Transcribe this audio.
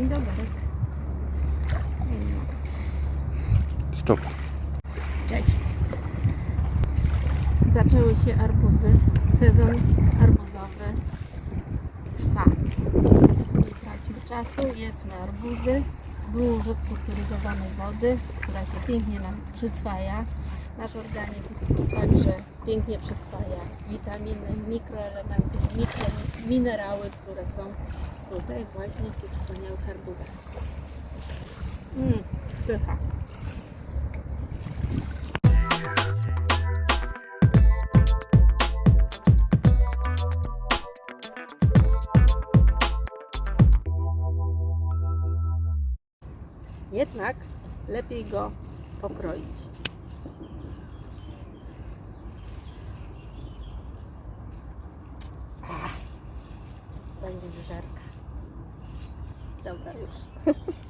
Dzień dobry. Stop. Cześć. Zaczęły się arbuzy. Sezon arbuzowy trwa. Nie tracimy czasu, jedzmy arbuzy. Dużo strukturyzowanej wody, która się pięknie nam przyswaja. Nasz organizm także pięknie przyswaja witaminy, mikroelementy, mikrominy, minerały, które są tutaj właśnie w tych wspaniałych arbuzach. Mmm, pycha. Jednak lepiej go pokroić. Ach, będzie wyżerka. Dobra już.